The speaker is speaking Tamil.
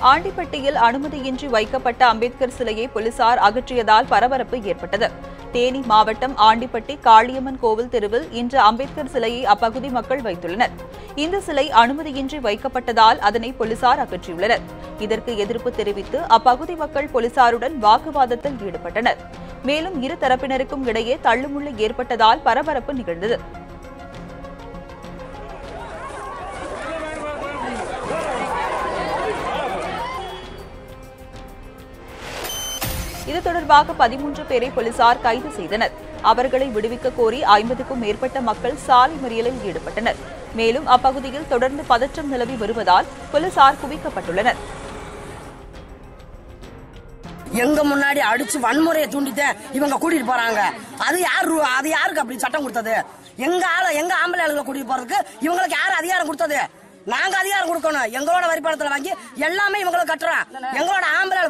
ஆண்டிப்பட்டியில் அனுமதியின்றி வைக்கப்பட்ட அம்பேத்கர் சிலையை போலீசார் அகற்றியதால் பரபரப்பு ஏற்பட்டது. தேனி மாவட்டம் ஆண்டிப்பட்டி காளியம்மன் கோவில் தெருவில் இன்று அம்பேத்கர் சிலையை அப்பகுதி மக்கள் வைத்துள்ளனர். இந்த சிலை அனுமதியின்றி வைக்கப்பட்டதால் அதனை போலீசார் அகற்றியுள்ளனர். இதற்கு எதிர்ப்பு தெரிவித்து அப்பகுதி மக்கள் போலீசாருடன் வாக்குவாதத்தில் ஈடுபட்டனர். மேலும் இரு தரப்பினருக்கும் இடையே தள்ளுமுள்ளு ஏற்பட்டதால் பரபரப்பு நிகழ்ந்தது. இது தொடர்பாக பதிமூன்று பேரை போலீசார் கைது செய்தனர். அவர்களை விடுவிக்க கோரி ஐம்பதுக்கும் மேற்பட்ட மக்கள் சாலை மறியலில் ஈடுபட்டனர். மேலும் அப்பகுதியில் தொடர்ந்து பதற்றம் நிலவி வருவதால் போலீசார் குவிக்கப்பட்டுள்ளனர். எங்க முன்னாடி அடிச்சு வன்முறையை தூண்டித்தேன் இவங்க கூட்டிட்டு போறாங்க. அது யாரு அது யாருக்கு அப்படி சட்டம் கொடுத்தது? எங்க ஆள எங்க ஆம்பளை ஆளுங்களை கூட்டிட்டு போறதுக்கு இவங்களுக்கு யாரு அதிகாரம் கொடுத்தது? நாங்க அதிகாரம் கொடுக்கணும். எங்களோட வரிப்பணத்துல வாங்கி எல்லாமே இவங்களுக்கு கட்டுறோம். எங்களோட ஆம்பளை